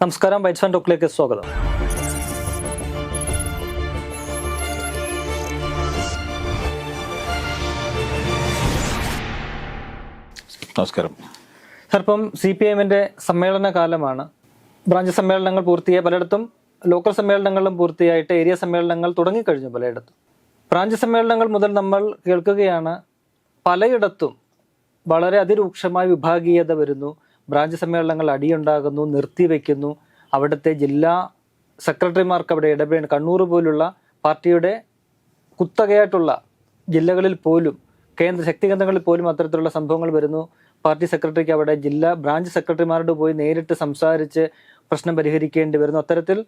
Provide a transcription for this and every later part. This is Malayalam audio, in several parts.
നമസ്കാരം വൈറ്റ്സ് ആൻഡ് ടോക്കിലേക്ക് സ്വാഗതം. നമസ്കാരം. സാർ ഇപ്പം സി പി എമ്മിന്റെ സമ്മേളന കാലമാണ്. ബ്രാഞ്ച് സമ്മേളനങ്ങൾ പൂർത്തിയായി പലയിടത്തും ലോക്കൽ സമ്മേളനങ്ങളും പൂർത്തിയായിട്ട് ഏരിയ സമ്മേളനങ്ങൾ തുടങ്ങിക്കഴിഞ്ഞു പലയിടത്തും. ബ്രാഞ്ച് സമ്മേളനങ്ങൾ മുതൽ നമ്മൾ കേൾക്കുകയാണ് പലയിടത്തും വളരെ അതിരൂക്ഷമായ വിഭാഗീയത വരുന്നു. ബ്രാഞ്ച് സമ്മേളനങ്ങൾ അടിയുണ്ടാകുന്നു നിർത്തിവെക്കുന്നു. അവിടുത്തെ ജില്ലാ സെക്രട്ടറിമാർക്ക് അവിടെ ഇടപെടേണ്ട കണ്ണൂർ പോലുള്ള പാർട്ടിയുടെ കുത്തകയായിട്ടുള്ള ജില്ലകളിൽ പോലും കേന്ദ്ര ശക്തി കേന്ദ്രങ്ങളിൽ പോലും അത്തരത്തിലുള്ള സംഭവങ്ങൾ വരുന്നു. പാർട്ടി സെക്രട്ടറിക്ക് അവിടെ ജില്ലാ ബ്രാഞ്ച് സെക്രട്ടറിമാരോട് പോയി നേരിട്ട് സംസാരിച്ച് പ്രശ്നം പരിഹരിക്കേണ്ടി വരുന്നു. അത്തരത്തിൽ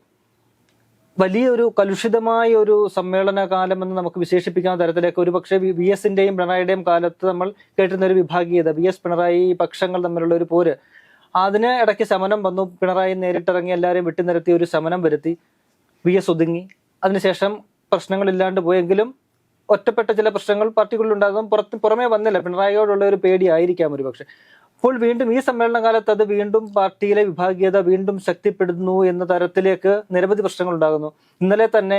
വലിയൊരു കലുഷിതമായ ഒരു സമ്മേളന കാലം എന്ന് നമുക്ക് വിശേഷിപ്പിക്കാവുന്ന തരത്തിലേക്ക് ഒരു പക്ഷേ വി എസിന്റെയും പിണറായിയുടെയും കാലത്ത് നമ്മൾ കേട്ടിരുന്ന ഒരു വിഭാഗീയത വി എസ് പിണറായി പക്ഷങ്ങൾ തമ്മിലുള്ള ഒരു പോര്. അതിന് ഇടയ്ക്ക് ശമനം വന്നു. പിണറായി നേരിട്ടിറങ്ങി എല്ലാവരെയും വിട്ടുനിരത്തി ഒരു ശമനം വരുത്തി. വി എസ് ഒതുങ്ങി. അതിനുശേഷം പ്രശ്നങ്ങളില്ലാണ്ട് പോയെങ്കിലും ഒറ്റപ്പെട്ട ചില പ്രശ്നങ്ങൾ പാർട്ടിക്കുള്ളിലുണ്ടാകും പുറത്ത് പുറമേ വന്നില്ല. പിണറായിയോടുള്ള ഒരു പേടിയായിരിക്കാം ഒരു പക്ഷെ. അപ്പോൾ വീണ്ടും ഈ സമ്മേളന കാലത്ത് അത് വീണ്ടും പാർട്ടിയിലെ വിഭാഗീയത വീണ്ടും ശക്തിപ്പെടുന്നു എന്ന തരത്തിലേക്ക് നിരവധി പ്രശ്നങ്ങൾ ഉണ്ടാകുന്നു ഇന്നലെ തന്നെ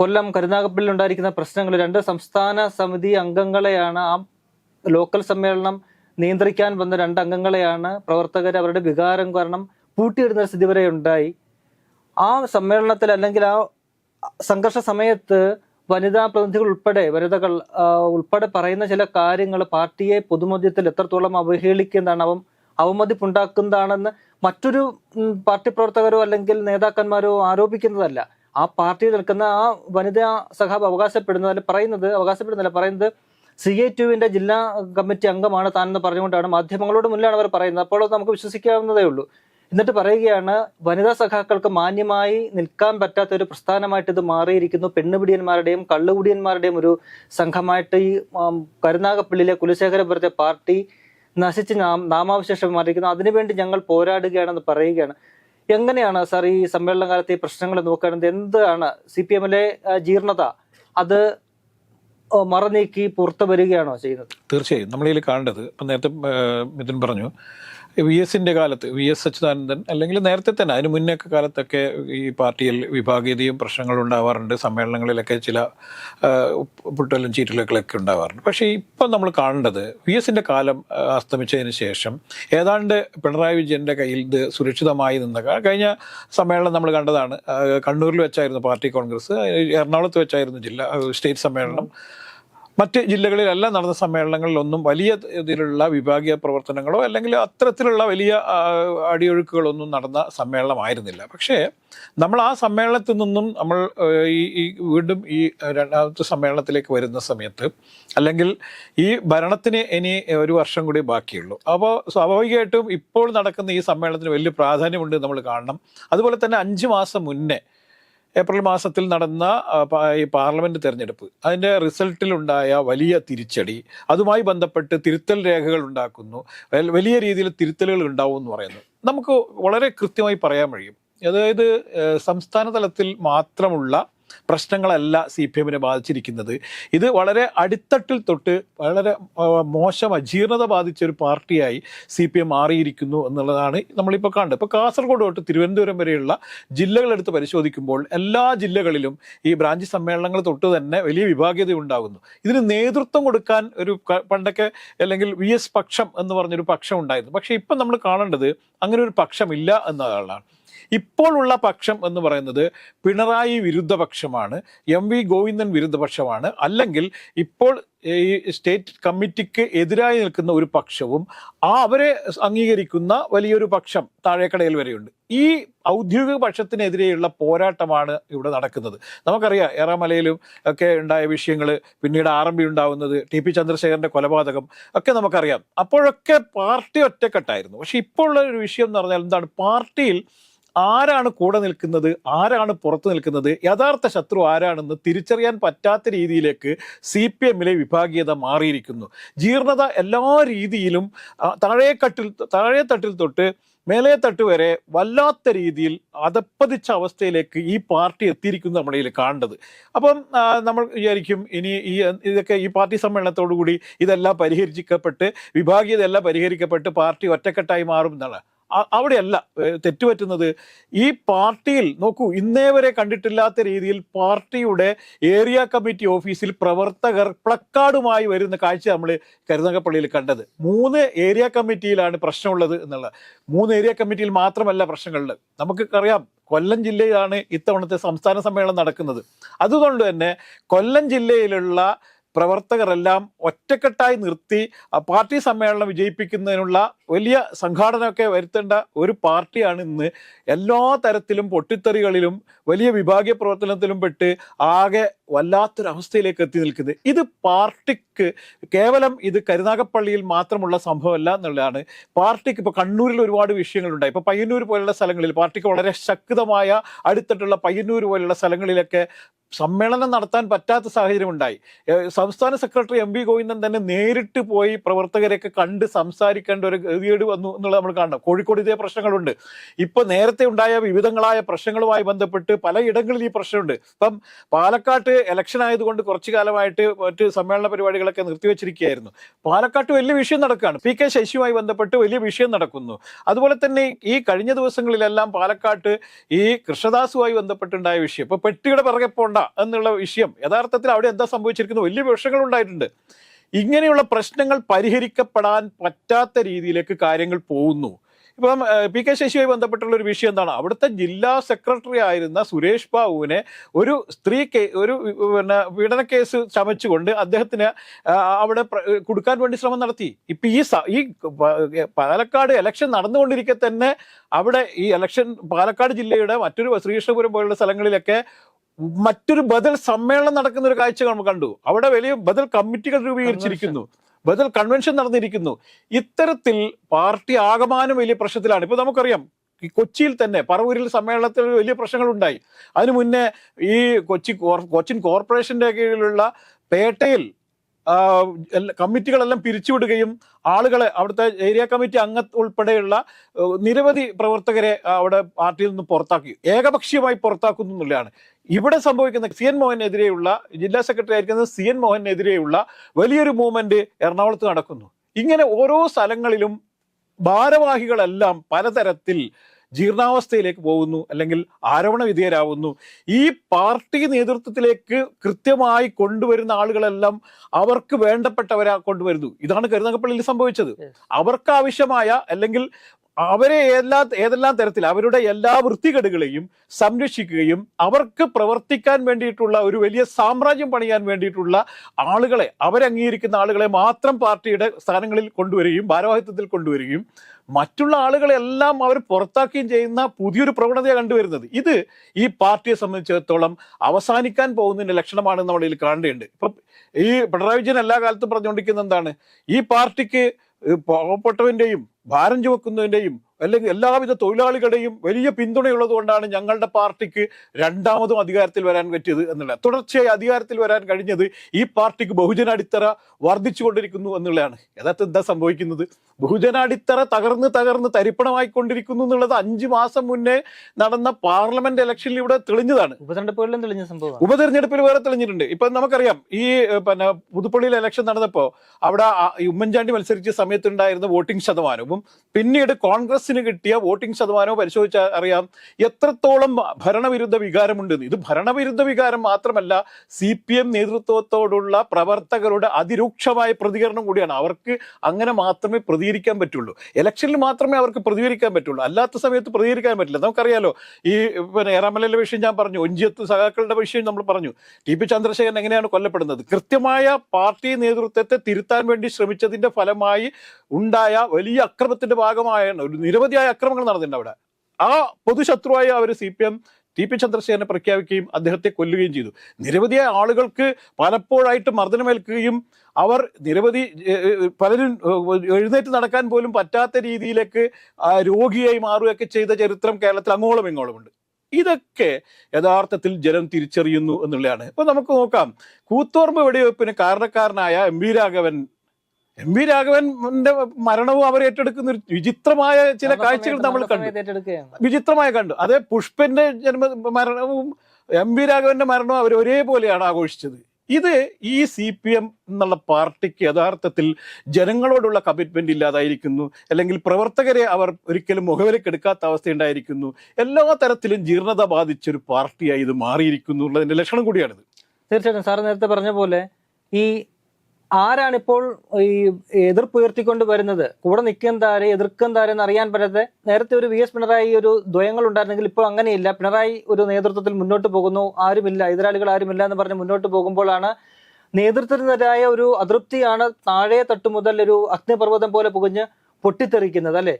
കൊല്ലം കരുനാഗപ്പള്ളിയിൽ ഉണ്ടായിരിക്കുന്ന പ്രശ്നങ്ങൾ രണ്ട് സംസ്ഥാന സമിതി അംഗങ്ങളെയാണ് ആ ലോക്കൽ സമ്മേളനം നിയന്ത്രിക്കാൻ വന്ന രണ്ട് അംഗങ്ങളെയാണ് പ്രവർത്തകർ അവരുടെ വികാരം കാരണം പൂട്ടിയിടുന്ന സ്ഥിതി വരെ ഉണ്ടായി. ആ സമ്മേളനത്തിൽ അല്ലെങ്കിൽ ആ സംഘർഷ സമയത്ത് വനിതാ പ്രതിനിധികൾ ഉൾപ്പെടെ വനിതകൾ ഉൾപ്പെടെ പറയുന്ന ചില കാര്യങ്ങൾ പാർട്ടിയെ പൊതുമധ്യത്തിൽ എത്രത്തോളം അവഹേളിക്കുന്നതാണ് അവം അവമതിപ്പുണ്ടാക്കുന്നതാണെന്ന് മറ്റൊരു പാർട്ടി പ്രവർത്തകരോ അല്ലെങ്കിൽ നേതാക്കന്മാരോ ആരോപിക്കുന്നതല്ല. ആ പാർട്ടിയിൽ നിൽക്കുന്ന ആ വനിതാ സഖാബ് അവകാശപ്പെടുന്നത് അല്ലെ പറയുന്നത് അവകാശപ്പെടുന്നില്ല പറയുന്നത് സി എ ടുവിന്റെ ജില്ലാ കമ്മിറ്റി അംഗമാണ് താനെന്ന് പറഞ്ഞുകൊണ്ടാണ്. മാധ്യമങ്ങളോട് മുന്നിലാണ് അവർ പറയുന്നത്. അപ്പോൾ നമുക്ക് വിശ്വസിക്കാവുന്നതേ ഉള്ളൂ. എന്നിട്ട് പറയുകയാണ് വനിതാ സഖാക്കൾക്ക് മാന്യമായി നിൽക്കാൻ പറ്റാത്ത ഒരു പ്രസ്ഥാനമായിട്ട് ഇത് മാറിയിരിക്കുന്നു. പെണ്ണുപിടിയന്മാരുടെയും കള്ളുകുടിയന്മാരുടെയും ഒരു സംഘമായിട്ട് ഈ കരുനാഗപ്പള്ളിയിലെ കുലശേഖരപുരത്തെ പാർട്ടി നശിച്ച് നാമാവശേഷം മാറിയിരിക്കുന്നു. അതിനുവേണ്ടി ഞങ്ങൾ പോരാടുകയാണെന്ന് പറയുകയാണ്. എങ്ങനെയാണ് സാർ ഈ സമ്മേളന കാലത്തെ ഈ പ്രശ്നങ്ങൾ നോക്കുകയാണെങ്കിൽ എന്താണ് സി പി എമ്മിലെ ജീർണത? അത് മറനീക്കി പുറത്തു വരികയാണോ ചെയ്യുന്നത്? തീർച്ചയായും. നമ്മളിതിൽ കാണേണ്ടത് ഇപ്പം നേരത്തെ മിഥുൻ പറഞ്ഞു വി എസിന്റെ കാലത്ത് വി എസ് അച്യുതാനന്ദൻ അല്ലെങ്കിൽ നേരത്തെ തന്നെ അതിന് മുന്നേക്കെ കാലത്തൊക്കെ ഈ പാർട്ടിയിൽ വിഭാഗീയതയും പ്രശ്നങ്ങളും ഉണ്ടാവാറുണ്ട്. സമ്മേളനങ്ങളിലൊക്കെ ചില പുട്ടലും ചീറ്റലുകളൊക്കെ ഉണ്ടാവാറുണ്ട്. പക്ഷേ ഇപ്പം നമ്മൾ കാണേണ്ടത് വി എസിന്റെ കാലം അസ്തമിച്ചതിന് ശേഷം ഏതാണ്ട് പിണറായി വിജയന്റെ കയ്യിൽ ഇത് സുരക്ഷിതമായി നിന്ന കഴിഞ്ഞ സമ്മേളനം നമ്മൾ കണ്ടതാണ്. കണ്ണൂരിൽ വെച്ചായിരുന്നു പാർട്ടി കോൺഗ്രസ് എറണാകുളത്ത് വെച്ചായിരുന്നു ജില്ല സ്റ്റേറ്റ് സമ്മേളനം. മറ്റ് ജില്ലകളിലെല്ലാം നടന്ന സമ്മേളനങ്ങളിലൊന്നും വലിയ ഇതിലുള്ള വിഭാഗീയ പ്രവർത്തനങ്ങളോ അല്ലെങ്കിൽ അത്തരത്തിലുള്ള വലിയ അടിയൊഴുക്കുകളൊന്നും നടന്ന സമ്മേളനമായിരുന്നില്ല. പക്ഷേ നമ്മൾ ആ സമ്മേളനത്തിൽ നിന്നും നമ്മൾ ഈ വീണ്ടും ഈ രണ്ടാമത്തെ സമ്മേളനത്തിലേക്ക് വരുന്ന സമയത്ത് അല്ലെങ്കിൽ ഈ ഭരണത്തിന് ഇനി ഒരു വർഷം കൂടി ബാക്കിയുള്ളൂ. അപ്പോൾ സ്വാഭാവികമായിട്ടും ഇപ്പോൾ നടക്കുന്ന ഈ സമ്മേളനത്തിന് വലിയ പ്രാധാന്യമുണ്ട് നമ്മൾ കാണണം. അതുപോലെ തന്നെ അഞ്ച് മാസം മുന്നേ ഏപ്രിൽ മാസത്തിൽ നടന്ന ഈ പാർലമെന്റ് തെരഞ്ഞെടുപ്പ്. അതിന്റെ റിസൾട്ടിലുണ്ടായ വലിയ തിരിച്ചടി. അതുമായി ബന്ധപ്പെട്ട് തിരുത്തൽ രേഖകൾ ഉണ്ടാക്കുന്നു. വലിയ രീതിയിൽ തിരുത്തലുകൾ ഉണ്ടാവും എന്ന് പറയുന്നു. നമുക്ക് വളരെ കൃത്യമായി പറയാൻ കഴിയും. അതായത് സംസ്ഥാന തലത്തിൽ മാത്രമുള്ള പ്രശ്നങ്ങളല്ല സി പി എമ്മിനെ ബാധിച്ചിരിക്കുന്നത്. ഇത് വളരെ അടിത്തട്ടിൽ തൊട്ട് വളരെ മോശം അജീർണത ബാധിച്ച ഒരു പാർട്ടിയായി സി പി എം മാറിയിരിക്കുന്നു എന്നുള്ളതാണ് നമ്മളിപ്പോൾ കാണുന്നത് ഇപ്പോൾ കാസർഗോഡ് തൊട്ട് തിരുവനന്തപുരം വരെയുള്ള ജില്ലകളെടുത്ത് പരിശോധിക്കുമ്പോൾ എല്ലാ ജില്ലകളിലും ഈ ബ്രാഞ്ച് സമ്മേളനങ്ങൾ തൊട്ട് തന്നെ വലിയ വിഭാഗീയത ഉണ്ടാകുന്നു. ഇതിന് നേതൃത്വം കൊടുക്കാൻ ഒരു പണ്ടൊക്കെ അല്ലെങ്കിൽ വി എസ് പക്ഷം എന്ന് പറഞ്ഞൊരു പക്ഷം ഉണ്ടായിരുന്നു. പക്ഷേ ഇപ്പം നമ്മൾ കാണേണ്ടത് അങ്ങനെ ഒരു പക്ഷമില്ല എന്നതാണ് ഇപ്പോഴുള്ള പക്ഷം എന്ന് പറയുന്നത് പിണറായി വിരുദ്ധ പക്ഷമാണ് എം വി ഗോവിന്ദൻ വിരുദ്ധ പക്ഷമാണ് അല്ലെങ്കിൽ ഇപ്പോൾ ഈ സ്റ്റേറ്റ് കമ്മിറ്റിക്ക് എതിരായി നിൽക്കുന്ന ഒരു പക്ഷവും ആ അവരെ അംഗീകരിക്കുന്ന വലിയൊരു പക്ഷം താഴേക്കടയിൽ വരെയുണ്ട്. ഈ ഔദ്യോഗിക പക്ഷത്തിനെതിരെയുള്ള പോരാട്ടമാണ് ഇവിടെ നടക്കുന്നത്. നമുക്കറിയാം ഏറാമലയിലും ഒക്കെ ഉണ്ടായ വിഷയങ്ങൾ പിന്നീട് ആർ എം പി ഉണ്ടാവുന്നത് ടി പി ചന്ദ്രശേഖരന്റെ കൊലപാതകം ഒക്കെ നമുക്കറിയാം. അപ്പോഴൊക്കെ പാർട്ടി ഒറ്റക്കെട്ടായിരുന്നു. പക്ഷേ ഇപ്പോൾ ഉള്ള ഒരു വിഷയം എന്ന് പറഞ്ഞാൽ എന്താണ്? പാർട്ടിയിൽ ആരാണ് കൂടെ നിൽക്കുന്നത്? ആരാണ് പുറത്തു നിൽക്കുന്നത്? യഥാർത്ഥ ശത്രു ആരാണെന്ന് തിരിച്ചറിയാൻ പറ്റാത്ത രീതിയിലേക്ക് സി പി എമ്മിലെ വിഭാഗീയത മാറിയിരിക്കുന്നു. ജീർണത എല്ലാ രീതിയിലും താഴേക്കട്ടിൽ താഴെത്തട്ടിൽ തൊട്ട് മേലേ തട്ട് വരെ വല്ലാത്ത രീതിയിൽ അതപ്പതിച്ച അവസ്ഥയിലേക്ക് ഈ പാർട്ടി എത്തിയിരിക്കുന്നു നമ്മുടെ ഇതിൽ കാണേണ്ടത് അപ്പം നമ്മൾ വിചാരിക്കും ഇനി ഈ ഇതൊക്കെ ഈ പാർട്ടി സമ്മേളനത്തോടു കൂടി ഇതെല്ലാം പരിഹരിക്കപ്പെട്ട് വിഭാഗീയതെല്ലാം പരിഹരിക്കപ്പെട്ട് പാർട്ടി ഒറ്റക്കെട്ടായി മാറും എന്നാണ്. അവിടെയല്ല തെറ്റുപറ്റുന്നത്. ഈ പാർട്ടിയിൽ നോക്കൂ ഇന്നേ വരെ കണ്ടിട്ടില്ലാത്ത രീതിയിൽ പാർട്ടിയുടെ ഏരിയ കമ്മിറ്റി ഓഫീസിൽ പ്രവർത്തകർ പ്ലക്കാർഡുമായി വരുന്ന കാഴ്ച നമ്മൾ കരുനാഗപ്പള്ളിയിൽ കണ്ടത്. മൂന്ന് ഏരിയ കമ്മിറ്റിയിലാണ് പ്രശ്നമുള്ളത് എന്നുള്ളത്. മൂന്ന് ഏരിയ കമ്മിറ്റിയിൽ മാത്രമല്ല പ്രശ്നങ്ങളുള്ളത് നമുക്കറിയാം കൊല്ലം ജില്ലയിലാണ് ഇത്തവണത്തെ സംസ്ഥാന സമ്മേളനം നടക്കുന്നത്. അതുകൊണ്ട് തന്നെ കൊല്ലം ജില്ലയിലുള്ള പ്രവർത്തകരെല്ലാം ഒറ്റക്കെട്ടായി നിർത്തി പാർട്ടി സമ്മേളനം വിജയിപ്പിക്കുന്നതിനുള്ള വലിയ സംഘാടനമൊക്കെ വരുത്തേണ്ട ഒരു പാർട്ടിയാണ് ഇന്ന്. എല്ലാ തരത്തിലും പൊട്ടിത്തെറികളിലും വലിയ വിഭാഗീയ പ്രവർത്തനത്തിലും പെട്ട് ആകെ വല്ലാത്തൊരവസ്ഥയിലേക്ക് എത്തി നിൽക്കുന്നത് ഇത് പാർട്ടിക്ക് കേവലം ഇത് കരുനാഗപ്പള്ളിയിൽ മാത്രമുള്ള സംഭവമല്ല എന്നുള്ളതാണ്. പാർട്ടിക്ക് ഇപ്പോൾ കണ്ണൂരിൽ ഒരുപാട് വിഷയങ്ങളുണ്ടായി. ഇപ്പോൾ പയ്യന്നൂർ പോലുള്ള സ്ഥലങ്ങളിൽ പാർട്ടിക്ക് വളരെ ശക്തമായ അടുത്തിട്ടുള്ള പയ്യന്നൂർ പോലുള്ള സ്ഥലങ്ങളിലൊക്കെ സമ്മേളനം നടത്താൻ പറ്റാത്ത സാഹചര്യം ഉണ്ടായി സംസ്ഥാന സെക്രട്ടറി എം വി ഗോവിന്ദൻ തന്നെ നേരിട്ട് പോയി പ്രവർത്തകരെയൊക്കെ കണ്ട് സംസാരിക്കേണ്ട ഒരു ഗതികേട് വന്നു എന്നുള്ളത് നമ്മൾ കാണണം. കോഴിക്കോട് ഇതേ പ്രശ്നങ്ങളുണ്ട്. ഇപ്പൊ നേരത്തെ ഉണ്ടായ വിവിധങ്ങളായ പ്രശ്നങ്ങളുമായി ബന്ധപ്പെട്ട് പലയിടങ്ങളിൽ ഈ പ്രശ്നമുണ്ട്. ഇപ്പം പാലക്കാട്ട് ഇലക്ഷൻ ആയതുകൊണ്ട് കുറച്ചു കാലമായിട്ട് മറ്റ് സമ്മേളന പരിപാടികളൊക്കെ നിർത്തിവെച്ചിരിക്കുകയായിരുന്നു. പാലക്കാട്ട് വലിയ വിഷയം നടക്കുകയാണ്. പി കെ ശശിയുമായി ബന്ധപ്പെട്ട് വലിയ വിഷയം നടക്കുന്നു. അതുപോലെ തന്നെ ഈ കഴിഞ്ഞ ദിവസങ്ങളിലെല്ലാം പാലക്കാട്ട് ഈ കൃഷ്ണദാസുമായി ബന്ധപ്പെട്ടുണ്ടായ വിഷയം. ഇപ്പൊ പെട്ടിയുടെ പിറകെ പോണ്ട എന്നുള്ള വിഷയം യഥാർത്ഥത്തിൽ അവിടെ എന്താ സംഭവിച്ചിരിക്കുന്നു? വലിയ വിഷയങ്ങൾ ഉണ്ടായിട്ടുണ്ട്. ഇങ്ങനെയുള്ള പ്രശ്നങ്ങൾ പരിഹരിക്കപ്പെടാൻ പറ്റാത്ത രീതിയിലേക്ക് കാര്യങ്ങൾ പോകുന്നു. ഇപ്പം പി കെ ശശിയുമായി ബന്ധപ്പെട്ടുള്ള ഒരു വിഷയം എന്താണ്? അവിടുത്തെ ജില്ലാ സെക്രട്ടറി ആയിരുന്ന സുരേഷ് ബാബുവിനെ ഒരു സ്ത്രീ ഒരു പിന്നെ പീഡന കേസ് ചമച്ചുകൊണ്ട് അദ്ദേഹത്തിന് അവിടെ കൊടുക്കാൻ വേണ്ടി ശ്രമം നടത്തി. ഇപ്പം ഈ ഈ പാലക്കാട് എലക്ഷൻ നടന്നുകൊണ്ടിരിക്കെ തന്നെ അവിടെ ഈ എലക്ഷൻ പാലക്കാട് ജില്ലയുടെ മറ്റൊരു ശ്രീകൃഷ്ണപുരം പോലുള്ള സ്ഥലങ്ങളിലൊക്കെ മറ്റൊരു ബദൽ സമ്മേളനം നടക്കുന്ന ഒരു കാഴ്ച നമ്മൾ കണ്ടു. അവിടെ വലിയ ബദൽ കമ്മിറ്റികൾ രൂപീകരിച്ചിരിക്കുന്നു. ബദൽ കൺവെൻഷൻ നടന്നിരിക്കുന്നു. ഇത്തരത്തിൽ പാർട്ടി ആകമാനം വലിയ പ്രശ്നത്തിലാണ്. ഇപ്പൊ നമുക്കറിയാം ഈ കൊച്ചിയിൽ തന്നെ പറവൂരിൽ സമ്മേളനത്തിൽ വലിയ പ്രശ്നങ്ങളുണ്ടായി. അതിനു മുന്നേ ഈ കൊച്ചി കൊച്ചിൻ കോർപ്പറേഷന്റെ കീഴിലുള്ള പേട്ടയിൽ കമ്മിറ്റികളെല്ലാം പിരിച്ചുവിടുകയും ആളുകളെ അവിടുത്തെ ഏരിയ കമ്മിറ്റി അംഗ ഉൾപ്പെടെയുള്ള നിരവധി പ്രവർത്തകരെ അവിടെ പാർട്ടിയിൽ നിന്ന് പുറത്താക്കി. ഏകപക്ഷീയമായി പുറത്താക്കുന്നു എന്നുള്ളതാണ്. ഇവിടെ സംഭവിക്കുന്ന സി എൻ മോഹനെതിരെയുള്ള ജില്ലാ സെക്രട്ടറി ആയിരിക്കുന്ന സി എൻ മോഹനെതിരെയുള്ള വലിയൊരു മൂവ്മെന്റ് എറണാകുളത്ത് നടക്കുന്നു. ഇങ്ങനെ ഓരോ സ്ഥലങ്ങളിലും ഭാരവാഹികളെല്ലാം പലതരത്തിൽ ജീർണാവസ്ഥയിലേക്ക് പോകുന്നു അല്ലെങ്കിൽ ആരോപണ വിധേയരാകുന്നു ഈ പാർട്ടി നേതൃത്വത്തിലേക്ക് കൃത്യമായി കൊണ്ടുവരുന്ന ആളുകളെല്ലാം അവർക്ക് വേണ്ടപ്പെട്ടവരാ കൊണ്ടുവരുന്നു. ഇതാണ് കരുനാഗപ്പള്ളിയിൽ സംഭവിച്ചത്. അവർക്കാവശ്യമായ അവർക്ക് ആവശ്യമായ അല്ലെങ്കിൽ അവരെ എല്ലാ ഏതെല്ലാം തരത്തിൽ അവരുടെ എല്ലാ വൃത്തികേടുകളെയും സംരക്ഷിക്കുകയും അവർക്ക് പ്രവർത്തിക്കാൻ വേണ്ടിയിട്ടുള്ള ഒരു വലിയ സാമ്രാജ്യം പണിയാൻ വേണ്ടിയിട്ടുള്ള ആളുകളെ അവരംഗീകരിക്കുന്ന ആളുകളെ മാത്രം പാർട്ടിയുടെ സ്ഥാനങ്ങളിൽ കൊണ്ടുവരികയും ഭാരവാഹിത്വത്തിൽ കൊണ്ടുവരികയും മറ്റുള്ള ആളുകളെല്ലാം അവർ പുറത്താക്കുകയും ചെയ്യുന്ന പുതിയൊരു പ്രവണതയാണ് കണ്ടുവരുന്നത്. ഇത് ഈ പാർട്ടിയെ സംബന്ധിച്ചിടത്തോളം അവസാനിക്കാൻ പോകുന്നതിന്റെ ലക്ഷണമാണ് നമ്മളിൽ കാണേണ്ടതുണ്ട്. ഇപ്പൊ ഈ പിണറായി വിജയൻ എല്ലാ കാലത്തും പറഞ്ഞുകൊണ്ടിരിക്കുന്ന എന്താണ്? ഈ പാർട്ടിക്ക് പാവപ്പെട്ടവന്റെയും ഭാരം ചുമക്കുന്നതിന്റെയും അല്ലെങ്കിൽ എല്ലാവിധ തൊഴിലാളികളുടെയും വലിയ പിന്തുണയുള്ളത് കൊണ്ടാണ് ഞങ്ങളുടെ പാർട്ടിക്ക് രണ്ടാമതും അധികാരത്തിൽ വരാൻ പറ്റിയത് എന്നുള്ളത്. തുടർച്ചയായി അധികാരത്തിൽ വരാൻ കഴിഞ്ഞത് ഈ പാർട്ടിക്ക് ബഹുജന അടിത്തറ വർദ്ധിച്ചുകൊണ്ടിരിക്കുന്നു എന്നുള്ളതാണ്. യഥാർത്ഥം എന്താ സംഭവിക്കുന്നത്? ബഹുജന അടിത്തറ തകർന്ന് തകർന്ന് തരിപ്പണമായിക്കൊണ്ടിരിക്കുന്നു എന്നുള്ളത് അഞ്ചു മാസം മുന്നേ നടന്ന പാർലമെന്റ് ഇലക്ഷനിൽ ഇവിടെ തെളിഞ്ഞതാണ്. ഉപതെരഞ്ഞെടുപ്പുകളിലും തെളിഞ്ഞ സംഭവം ഉപതെരഞ്ഞെടുപ്പിൽ വേറെ തെളിഞ്ഞിട്ടുണ്ട്. ഇപ്പൊ നമുക്കറിയാം ഈ പിന്നെ പുതുപ്പള്ളിയിൽ ഇലക്ഷൻ നടന്നപ്പോ അവിടെ ഉമ്മൻചാണ്ടി മത്സരിച്ച സമയത്തുണ്ടായിരുന്ന വോട്ടിംഗ് ശതമാനവും പിന്നീട് കോൺഗ്രസിന് കിട്ടിയ വോട്ടിംഗ് ശതമാനവും പരിശോധിച്ചാൽ അറിയാം. എത്രത്തോളം ഭരണവിരുദ്ധ വികാരമുണ്ടെന്ന് ഇത് ഭരണവിരുദ്ധ വികാരം മാത്രമല്ല സി പി എം നേതൃത്വത്തോടുള്ള പ്രവർത്തകരുടെ അതിരൂക്ഷമായ പ്രതികരണം കൂടിയാണ്. അവർക്ക് അങ്ങനെ മാത്രമേ പ്രതികരിക്കാൻ പറ്റുള്ളൂ. ഇലക്ഷനിൽ മാത്രമേ അവർക്ക് പ്രതികരിക്കാൻ പറ്റുള്ളൂ. അല്ലാത്ത സമയത്ത് പ്രതികരിക്കാൻ പറ്റില്ല. നമുക്കറിയാലോ ഈ പിന്നെ ഏറാമലയിലെ വിഷയം ഞാൻ പറഞ്ഞു. ഒഞ്ചിയത്ത് സഖാക്കളുടെ വിഷയം നമ്മൾ പറഞ്ഞു. ടി പി ചന്ദ്രശേഖരൻ എങ്ങനെയാണ് കൊല്ലപ്പെടുന്നത്? കൃത്യമായ പാർട്ടി നേതൃത്വത്തെ തിരുത്താൻ വേണ്ടി ശ്രമിച്ചതിന്റെ ഫലമായി ഉണ്ടായ വലിയ അക്രമത്തിന്റെ ഭാഗമായാണ്. ഒരു നിരവധിയായ അക്രമങ്ങൾ നടന്നിട്ടുണ്ട് അവിടെ. ആ പൊതുശത്രുവായ അവർ C P M T P ചന്ദ്രശേഖരനെ പ്രഖ്യാപിക്കുകയും അദ്ദേഹത്തെ കൊല്ലുകയും ചെയ്തു. നിരവധിയായ ആളുകൾക്ക് പലപ്പോഴായിട്ട് മർദ്ദനമേൽക്കുകയും അവർ നിരവധി പലരും എഴുന്നേറ്റ് നടക്കാൻ പോലും പറ്റാത്ത രീതിയിലേക്ക് രോഗിയായി മാറുകയൊക്കെ ചെയ്ത ചരിത്രം കേരളത്തിൽ അങ്ങോളം ഇങ്ങോളമുണ്ട് ഇതൊക്കെ യഥാർത്ഥത്തിൽ ജനം തിരിച്ചറിയുന്നു എന്നുള്ളതാണ്. ഇപ്പൊ നമുക്ക് നോക്കാം. കൂത്തോർമ്പ് വെടിവെപ്പിന് കാരണക്കാരനായ M V Raghavan M V രാഘവന്റെ മരണവും അവർ ഏറ്റെടുക്കുന്ന ഒരു വിചിത്രമായ ചില കാഴ്ചകൾ നമ്മൾ കണ്ടു. വിചിത്രമായി കണ്ടു. അതേ പുഷ്പന്റെ ജന്മ മരണവും എം വി രാഘവന്റെ മരണവും അവർ ഒരേപോലെയാണ് ആഘോഷിച്ചത്. ഇത് ഈ സി പി എം എന്നുള്ള പാർട്ടിക്ക് യഥാർത്ഥത്തിൽ ജനങ്ങളോടുള്ള കമ്മിറ്റ്മെന്റ് ഇല്ലാതായിരിക്കുന്നു. അല്ലെങ്കിൽ പ്രവർത്തകരെ അവർ ഒരിക്കലും മുഖവിലക്കെടുക്കാത്ത അവസ്ഥയുണ്ടായിരിക്കുന്നു എല്ലാ തരത്തിലും ജീർണത ബാധിച്ചൊരു പാർട്ടിയായി ഇത് മാറിയിരിക്കുന്നു എന്നുള്ളതിന്റെ ലക്ഷണം കൂടിയാണിത്. തീർച്ചയായിട്ടും സാർ നേരത്തെ പറഞ്ഞ പോലെ ഈ ആരാണിപ്പോൾ ഈ എതിർപ്പ് ഉയർത്തിക്കൊണ്ട് വരുന്നത്? കൂടെ നിൽക്കുന്നതാരെ എതിർക്കുന്നതാരെ എന്ന് അറിയാൻ പറ്റാതെ നേരത്തെ ഒരു വി എസ് പിണറായി ഒരു ദ്വയങ്ങൾ ഉണ്ടായിരുന്നെങ്കിൽ ഇപ്പോൾ അങ്ങനെയില്ല. പിണറായി ഒരു നേതൃത്വത്തിൽ മുന്നോട്ട് പോകുന്നു ആരുമില്ല. എതിരാളികൾ ആരുമില്ല എന്ന് പറഞ്ഞ് മുന്നോട്ട് പോകുമ്പോഴാണ് നേതൃത്വത്തിനെതിരായ ഒരു അതൃപ്തിയാണ് താഴെ തട്ടു മുതൽ ഒരു അഗ്നിപർവതം പോലെ പുകഞ്ഞ് പൊട്ടിത്തെറിക്കുന്നത് അല്ലേ?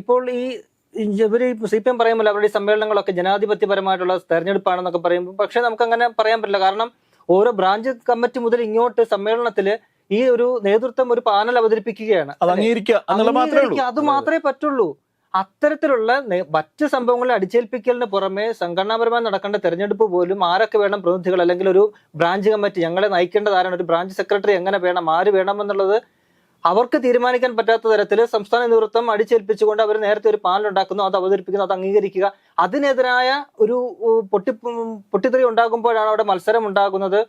ഇപ്പോൾ ഈ ഇവർ സി പി എം പറയുമല്ലോ അവരുടെ സമ്മേളനങ്ങളൊക്കെ ജനാധിപത്യപരമായിട്ടുള്ള തെരഞ്ഞെടുപ്പാണെന്നൊക്കെ പറയുമ്പോൾ. പക്ഷെ നമുക്ക് അങ്ങനെ പറയാൻ പറ്റില്ല. കാരണം ഓരോ ബ്രാഞ്ച് കമ്മിറ്റി മുതൽ ഇങ്ങോട്ട് സമ്മേളനത്തിൽ ഈ ഒരു നേതൃത്വം ഒരു പാനൽ അവതരിപ്പിക്കുകയാണ്. അത് മാത്രമേ പറ്റുള്ളൂ. അത്തരത്തിലുള്ള മറ്റ് സംഭവങ്ങളെ അടിച്ചേൽപ്പിക്കലിന് പുറമെ സംഘടനാപരമായി നടക്കേണ്ട തെരഞ്ഞെടുപ്പ് പോലും ആരൊക്കെ വേണം? പ്രതിനിധികൾ അല്ലെങ്കിൽ ഒരു ബ്രാഞ്ച് കമ്മിറ്റി ഞങ്ങളെ നയിക്കേണ്ടത് ആരാണ്? ഒരു ബ്രാഞ്ച് സെക്രട്ടറി എങ്ങനെ വേണം? ആര് വേണം എന്നുള്ളത് അവർക്ക് തീരുമാനിക്കാൻ പറ്റാത്ത തരത്തിൽ സംസ്ഥാന നേതൃത്വം അടിച്ചേൽപ്പിച്ചുകൊണ്ട് അവർ നേരത്തെ ഒരു പാനൽ ഉണ്ടാക്കുന്നു അത് അവതരിപ്പിക്കുന്നു അത് അംഗീകരിക്കുക. അതിനെതിരായ ഒരു പൊട്ടി പൊട്ടിത്തെറി ഉണ്ടാകുമ്പോഴാണ് അവിടെ മത്സരം ഉണ്ടാകുന്നത്.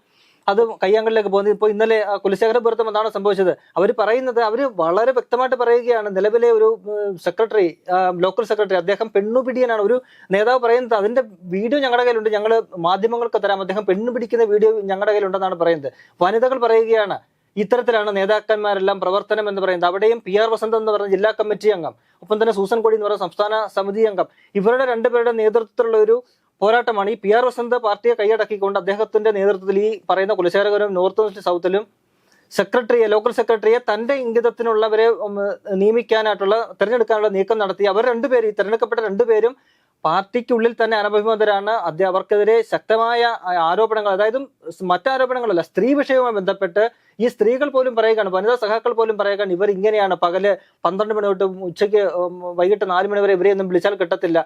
അത് കയ്യാങ്കളിലേക്ക് പോകുന്നത്. ഇപ്പോൾ ഇന്നലെ കുലശേഖരപുരത്തും എന്താണ് സംഭവിച്ചത്. അവർ പറയുന്നത് അവർ വളരെ വ്യക്തമായിട്ട് പറയുകയാണ്. നിലവിലെ ഒരു സെക്രട്ടറി ലോക്കൽ സെക്രട്ടറി അദ്ദേഹം പെണ്ണുപിടിയനാണ്. ഒരു നേതാവ് പറയുന്നത് അതിന്റെ വീഡിയോ ഞങ്ങളുടെ കയ്യിലുണ്ട്. ഞങ്ങൾ മാധ്യമങ്ങൾക്ക് തരാം. അദ്ദേഹം പെണ്ണുപിടിക്കുന്ന വീഡിയോ ഞങ്ങളുടെ കയ്യിലുണ്ടെന്നാണ് പറയുന്നത്. വനിതകൾ പറയുകയാണ് ഇത്തരത്തിലാണ് നേതാക്കന്മാരെല്ലാം പ്രവർത്തനം എന്ന് പറയുന്നത്. അവിടെയും പി ആർ വസന്ത് എന്ന് പറയുന്ന ജില്ലാ കമ്മിറ്റി അംഗം ഒപ്പം തന്നെ സൂസൻ കോടി എന്ന് പറയുന്ന സംസ്ഥാന സമിതി അംഗം ഇവരുടെ രണ്ടുപേരുടെ നേതൃത്വത്തിലുള്ള ഒരു പോരാട്ടമാണ് ഈ പി ആർ വസന്ത് പാർട്ടിയെ കൈയടക്കിക്കൊണ്ട് അദ്ദേഹത്തിന്റെ നേതൃത്വത്തിൽ ഈ പറയുന്ന കുലശേഖരം നോർത്ത് വെസ്റ്റ് സൗത്തിലും സെക്രട്ടറിയെ ലോക്കൽ സെക്രട്ടറിയെ തന്റെ ഇംഗിതത്തിനുള്ളവരെ നിയമിക്കാനായിട്ടുള്ള തിരഞ്ഞെടുക്കാനുള്ള നീക്കം നടത്തി. അവർ രണ്ടുപേരും ഈ തെരഞ്ഞെടുക്കപ്പെട്ട രണ്ടുപേരും പാർട്ടിക്കുള്ളിൽ തന്നെ അനഭിമതരാണ്. അവർക്കെതിരെ ശക്തമായ ആരോപണങ്ങൾ അതായത് മറ്റാരോപണങ്ങളല്ല സ്ത്രീ വിഷയവുമായി ബന്ധപ്പെട്ട് ഈ സ്ത്രീകൾ പോലും പറയുകയാണ് വനിതാ സഖാക്കൾ പോലും പറയുകയാണ് ഇവർ ഇങ്ങനെയാണ് പകൽ പന്ത്രണ്ട് മണി തൊട്ട് ഉച്ചയ്ക്ക് വൈകിട്ട് നാല് മണി വരെ ഇവരെയൊന്നും വിളിച്ചാൽ കിട്ടത്തില്ല.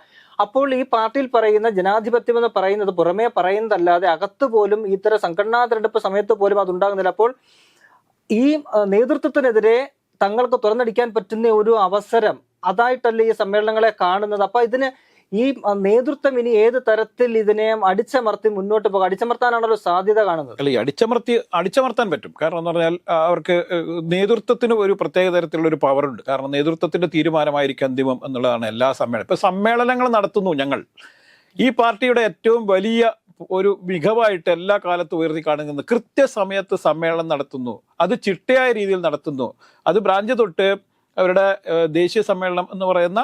അപ്പോൾ ഈ പാർട്ടിയിൽ പറയുന്ന ജനാധിപത്യം എന്ന് പറയുന്നത് പുറമേ പറയുന്നതല്ലാതെ അകത്ത് പോലും ഇത്തരം സംഘടനാ തെരഞ്ഞെടുപ്പ് സമയത്ത് പോലും അതുണ്ടാകുന്നില്ല. അപ്പോൾ ഈ നേതൃത്വത്തിനെതിരെ തങ്ങൾക്ക് തുറന്നടിക്കാൻ പറ്റുന്ന ഒരു അവസരം അതായിട്ടല്ല ഈ സമ്മേളനങ്ങളെ കാണുന്നത്? അപ്പൊ ഇതിന് ഈ നേതൃത്വം ഇനി ഏത് തരത്തിൽ ഇതിനെ അടിച്ചമർത്തി മുന്നോട്ട് പോകാം? അടിച്ചമർത്താനാണല്ലോ സാധ്യത കാണുന്നത്. അല്ല ഈ അടിച്ചമർത്തി അടിച്ചമർത്താൻ പറ്റും. കാരണം എന്ന് പറഞ്ഞാൽ അവർക്ക് നേതൃത്വത്തിന് ഒരു പ്രത്യേക തരത്തിലുള്ള ഒരു പവർ ഉണ്ട് കാരണം നേതൃത്വത്തിന്റെ തീരുമാനമായിരിക്കും അന്തിമം എന്നുള്ളതാണ് എല്ലാ സമ്മേളനം. ഇപ്പൊ സമ്മേളനങ്ങൾ നടത്തുന്നു ഞങ്ങൾ. ഈ പാർട്ടിയുടെ ഏറ്റവും വലിയ ഒരു മികവായിട്ട് എല്ലാ കാലത്തും ഉയർത്തി കാണുന്നത് കൃത്യസമയത്ത് സമ്മേളനം നടത്തുന്നു. അത് ചിട്ടയായ രീതിയിൽ നടത്തുന്നു. അത് ബ്രാഞ്ച് തൊട്ട് അവരുടെ ദേശീയ സമ്മേളനം എന്ന് പറയുന്ന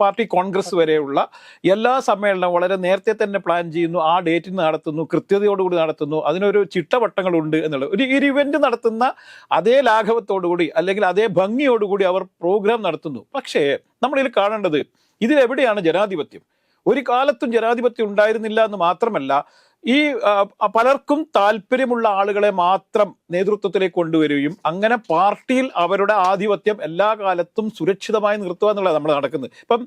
പാർട്ടി കോൺഗ്രസ് വരെയുള്ള എല്ലാ സമ്മേളനവും വളരെ നേരത്തെ തന്നെ പ്ലാൻ ചെയ്യുന്നു ആ ഡേറ്റിന് നടത്തുന്നു കൃത്യതയോടുകൂടി നടത്തുന്നു അതിനൊരു ചിട്ടവട്ടങ്ങളുണ്ട് എന്നുള്ളത്. ഒരു ഒരു ഇവന്റ് നടത്തുന്ന അതേ ലാഘവത്തോടുകൂടി അല്ലെങ്കിൽ അതേ ഭംഗിയോടുകൂടി അവർ പ്രോഗ്രാം നടത്തുന്നു. പക്ഷേ നമ്മളിൽ കാണേണ്ടത് ഇതിലെവിടെയാണ് ജനാധിപത്യം? ഒരു കാലത്തും ജനാധിപത്യം ഉണ്ടായിരുന്നില്ല എന്ന് മാത്രമല്ല ഈ പലർക്കും താല്പര്യമുള്ള ആളുകളെ മാത്രം നേതൃത്വത്തിലേക്ക് കൊണ്ടുവരികയും അങ്ങനെ പാർട്ടിയിൽ അവരുടെ ആധിപത്യം എല്ലാ കാലത്തും സുരക്ഷിതമായി നിർത്തുക എന്നുള്ളത് നമ്മൾ നടക്കുന്നത്. ഇപ്പം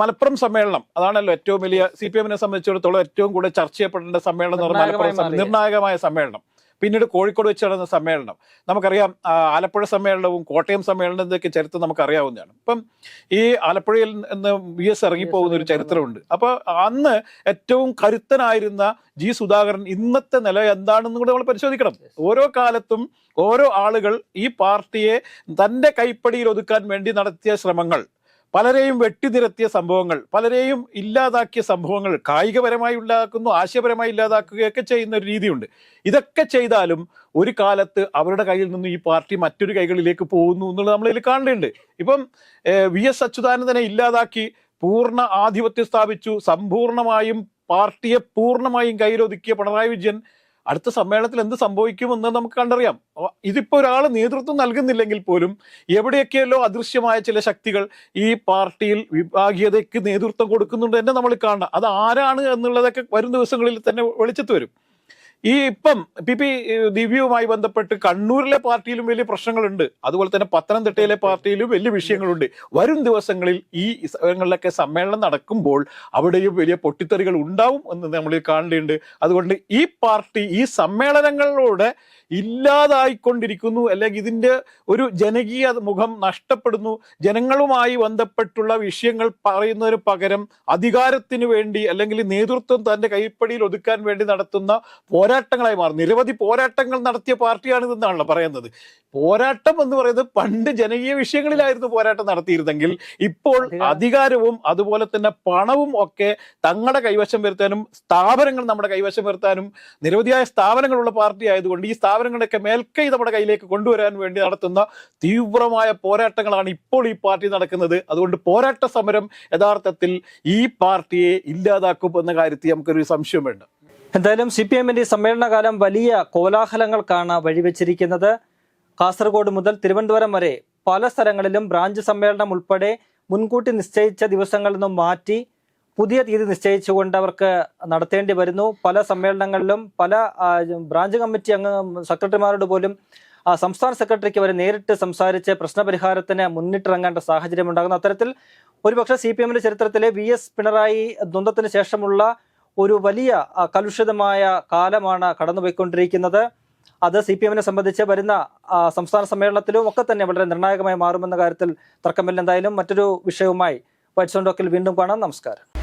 മലപ്പുറം സമ്മേളനം അതാണല്ലോ ഏറ്റവും വലിയ സി പി എമ്മിനെ സംബന്ധിച്ചിടത്തോളം ഏറ്റവും കൂടുതൽ ചർച്ച ചെയ്യപ്പെടേണ്ട സമ്മേളനം എന്ന് പറഞ്ഞാൽ മലപ്പുറം നിർണായകമായ സമ്മേളനം. പിന്നീട് കോഴിക്കോട് വെച്ച് നടന്ന സമ്മേളനം. നമുക്കറിയാം ആലപ്പുഴ സമ്മേളനവും കോട്ടയം സമ്മേളനത്തിന്റെയൊക്കെ ചരിത്രം നമുക്കറിയാവുന്നതാണ്. ഇപ്പം ഈ ആലപ്പുഴയിൽ നിന്ന് വി എസ് ഇറങ്ങിപ്പോകുന്ന ഒരു ചരിത്രമുണ്ട്. അപ്പൊ അന്ന് ഏറ്റവും കരുത്തനായിരുന്ന ജി സുധാകരൻ ഇന്നത്തെ നില എന്താണെന്നും കൂടെ നമ്മൾ പരിശോധിക്കണം. ഓരോ കാലത്തും ഓരോ ആളുകൾ ഈ പാർട്ടിയെ തന്റെ കൈപ്പടിയിൽ ഒതുക്കാൻ വേണ്ടി നടത്തിയ ശ്രമങ്ങൾ. പലരെയും വെട്ടിനിരത്തിയ സംഭവങ്ങൾ പലരെയും ഇല്ലാതാക്കിയ സംഭവങ്ങൾ കായികപരമായി ഇല്ലാതാക്കുന്നു ആശയപരമായി ഇല്ലാതാക്കുകയൊക്കെ ചെയ്യുന്ന ഒരു രീതിയുണ്ട്. ഇതൊക്കെ ചെയ്താലും ഒരു കാലത്ത് അവരുടെ കയ്യിൽ നിന്ന് ഈ പാർട്ടി മറ്റൊരു കൈകളിലേക്ക് പോകുന്നു എന്നുള്ളത് നമ്മളിതിൽ കാണേണ്ടതുണ്ട്. ഇപ്പം വി എസ് അച്യുതാനന്ദനെ ഇല്ലാതാക്കി പൂർണ ആധിപത്യം സ്ഥാപിച്ചു സമ്പൂർണമായും പാർട്ടിയെ പൂർണമായും കയ്യിലൊതുക്കിയ പിണറായി വിജയൻ അടുത്ത സമ്മേളനത്തിൽ എന്ത് സംഭവിക്കുമെന്ന് നമുക്ക് കണ്ടറിയാം. ഇതിപ്പോൾ ഇതിപ്പോ ഒരാൾ നേതൃത്വം നൽകുന്നില്ലെങ്കിൽ പോലും എവിടെയൊക്കെയല്ലോ അദൃശ്യമായ ചില ശക്തികൾ ഈ പാർട്ടിയിൽ വിഭാഗീയതയ്ക്ക് നേതൃത്വം കൊടുക്കുന്നുണ്ട് തന്നെ നമ്മൾ കാണണം. അത് ആരാണ് എന്നുള്ളതൊക്കെ വരും ദിവസങ്ങളിൽ തന്നെ വെളിച്ചത്ത് വരും. ഈ ഇപ്പം പി പി ദിവ്യവുമായി ബന്ധപ്പെട്ട് കണ്ണൂരിലെ പാർട്ടിയിലും വലിയ പ്രശ്നങ്ങളുണ്ട്. അതുപോലെ തന്നെ പത്തനംതിട്ടയിലെ പാർട്ടിയിലും വലിയ വിഷയങ്ങളുണ്ട്. വരും ദിവസങ്ങളിൽ ഈ സ്ഥലങ്ങളിലൊക്കെ സമ്മേളനം നടക്കുമ്പോൾ അവിടെയും വലിയ പൊട്ടിത്തെറികൾ ഉണ്ടാവും എന്ന് നമ്മൾ കാണേണ്ടതുണ്ട് അതുകൊണ്ട് ഈ പാർട്ടി ഈ സമ്മേളനങ്ങളിലൂടെ ഇല്ലാതായിക്കൊണ്ടിരിക്കുന്നു അല്ലെങ്കിൽ ഇതിന്റെ ഒരു ജനകീയ മുഖം നഷ്ടപ്പെടുന്നു. ജനങ്ങളുമായി ബന്ധപ്പെട്ടുള്ള വിഷയങ്ങൾ പറയുന്നതിന് പകരം അധികാരത്തിന് വേണ്ടി അല്ലെങ്കിൽ നേതൃത്വം തന്റെ കൈപ്പടിയിൽ ഒതുക്കാൻ വേണ്ടി നടത്തുന്ന പോരാട്ടങ്ങളായി മാറും നിരവധി പോരാട്ടങ്ങൾ നടത്തിയ പാർട്ടിയാണ് ഇതെന്നാണല്ലോ പറയുന്നത്. പോരാട്ടം എന്ന് പറയുന്നത് പണ്ട് ജനകീയ വിഷയങ്ങളിലായിരുന്നു പോരാട്ടം നടത്തിയിരുന്നെങ്കിൽ ഇപ്പോൾ അധികാരവും അതുപോലെ തന്നെ പണവും ഒക്കെ തങ്ങളുടെ കൈവശം വരുത്താനും സ്ഥാപനങ്ങൾ നമ്മുടെ കൈവശം വരുത്താനും നിരവധിയായ സ്ഥാപനങ്ങളുള്ള പാർട്ടി ആയതുകൊണ്ട് ഈ സ്ഥാപനങ്ങളുടെയൊക്കെ മേൽക്കൈ നമ്മുടെ കയ്യിലേക്ക് കൊണ്ടുവരാൻ വേണ്ടി നടത്തുന്ന തീവ്രമായ പോരാട്ടങ്ങളാണ് ഇപ്പോൾ ഈ പാർട്ടി നടക്കുന്നത്. അതുകൊണ്ട് പോരാട്ട സമരം യഥാർത്ഥത്തിൽ ഈ പാർട്ടിയെ ഇല്ലാതാക്കും എന്ന കാര്യത്തിൽ നമുക്കൊരു സംശയം വേണ്ട. എന്തായാലും സി പി എമ്മിന്റെ സമ്മേളനകാലം വലിയ കോലാഹലങ്ങൾക്കാണ് വഴിവെച്ചിരിക്കുന്നത്. കാസർഗോഡ് മുതൽ തിരുവനന്തപുരം വരെ പല സ്ഥലങ്ങളിലും ബ്രാഞ്ച് സമ്മേളനം ഉൾപ്പെടെ മുൻകൂട്ടി നിശ്ചയിച്ച ദിവസങ്ങളിൽ നിന്നും മാറ്റി പുതിയ തീയതി നിശ്ചയിച്ചുകൊണ്ട് അവർക്ക് നടത്തേണ്ടി വരുന്നു. പല സമ്മേളനങ്ങളിലും പല ബ്രാഞ്ച് കമ്മിറ്റി അംഗ സെക്രട്ടറിമാരോട് പോലും സംസ്ഥാന സെക്രട്ടറിക്ക് വരെ നേരിട്ട് സംസാരിച്ച് പ്രശ്നപരിഹാരത്തിന് മുന്നിട്ടിറങ്ങേണ്ട സാഹചര്യം ഉണ്ടാകുന്ന അത്തരത്തിൽ ഒരുപക്ഷെ സി പി എമ്മിന്റെ ചരിത്രത്തിലെ വി എസ് പിണറായി ദ്വന്ദ്വത്തിന് ശേഷമുള്ള ഒരു വലിയ കലുഷിതമായ കാലമാണ് കടന്നുപോയിക്കൊണ്ടിരിക്കുന്നത്. അത് സി പി എമ്മിനെ സംബന്ധിച്ച് വരുന്ന സംസ്ഥാന സമ്മേളനത്തിലും ഒക്കെ തന്നെ വളരെ നിർണായകമായി മാറുമെന്ന കാര്യത്തിൽ തർക്കമില്ല എന്തായാലും മറ്റൊരു വിഷയവുമായി വൈറ്റ് സോൺ ടോക്കിൽ വീണ്ടും കാണാം. നമസ്കാരം.